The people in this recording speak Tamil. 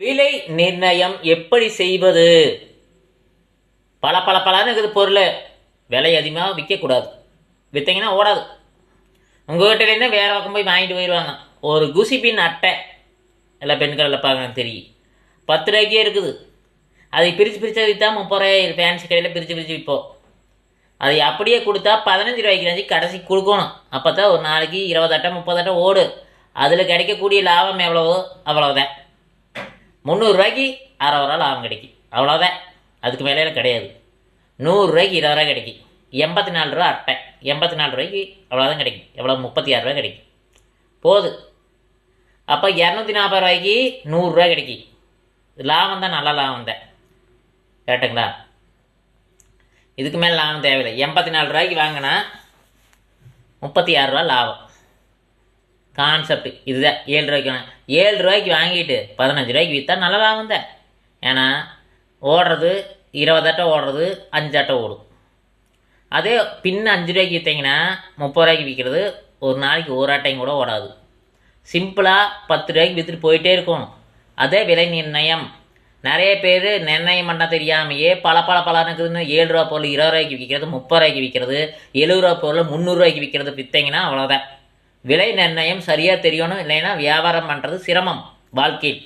விலை நிர்ணயம் எப்படி செய்வது? பல பல பலன்னு இருக்குது பொருள். விலை அதிகமாக விற்கக்கூடாது. விற்றீங்கன்னா ஓடாது. உங்கள் வீட்டிலேருந்து வேறு பக்கம் போய் வாங்கிட்டு போயிடுவாங்க. ஒரு குசிப்பின் அட்டை. எல்லா பெண்கள் பார்க்க தெரியும். பத்து ரூபாய்க்கே இருக்குது. அதை பிரித்து பிரித்து விற்றா முப்பது ரூபாய் ஃபேன்சி கடையில் பிரித்து பிரித்து விற்போம். அதை அப்படியே கொடுத்தா பதினஞ்சு ரூபாய்க்கு கடைசி கொடுக்கணும். அப்போ தான் ஒரு நாளைக்கு இருபது அட்டை முப்பது அட்டை ஓடு. அதில் கிடைக்கக்கூடிய லாபம் எவ்வளவோ அவ்வளோதான் முந்நூறுரூவாய்க்கு அறுபது ரூபா லாபம் கிடைக்கும். அவ்வளோதான் அதுக்கு மேலே கிடையாது. நூறுரூவாய்க்கு இருபது ரூபா கிடைக்கும். எண்பத்தி நாலு ரூபா அட்டை. எண்பத்தி நாலு ரூபாய்க்கு அவ்வளோதான் கிடைக்கும். எவ்வளோ முப்பத்தி ஆறு ரூபா கிடைக்கும். போகுது அப்போ இரநூத்தி நாற்பது ரூபாய்க்கு நூறுரூவா கிடைக்கும். லாபம் தான் நல்ல லாபம் தான். கரெக்டுங்களா இதுக்கு மேலே லாபம் தேவையில்லை. எண்பத்தி நாலு ரூபாய்க்கு வாங்கினா முப்பத்தி ஆறு ரூபா லாபம். கான்செப்ட் இதுதான். ஏழு ரூபாய்க்கு வாங்க. ஏழு ரூபாய்க்கு வாங்கிட்டு பதினஞ்சு ரூபாய்க்கு விற்றா நல்ல லாபம் தான் ஏன்னா ஓடுறது இருபதாட்டம் ஓடுறது அஞ்சாட்டம் ஓடும். அதே பின்ன அஞ்சு ரூபாய்க்கு விற்றீங்கன்னா முப்பது ரூபாய்க்கு விற்கிறது ஒரு நாளைக்கு ஒரு அட்டையும் கூட ஓடாது. சிம்பிளாக பத்து ரூபாய்க்கு விற்றுட்டு போயிட்டே இருக்கணும். அதே விலை நிர்ணயம். நிறைய பேர் நிர்ணயம் பண்ண தெரியாமையே பல பல பலனுக்குதுன்னு ஏழு ரூபா பொருள் இருபது ரூபாய்க்கு விற்கிறது முப்பது ரூபாய்க்கு விற்கிறது எழுபது ரூபா பொருள் முந்நூறுரூவாய்க்கு விற்கிறது விற்றீங்கன்னா அவ்வளோதான் விலை நிர்ணயம் சரியாக தெரியணும் இல்லைன்னா வியாபாரம் பண்ணுறது சிரமம் வாழ்க்கையில்.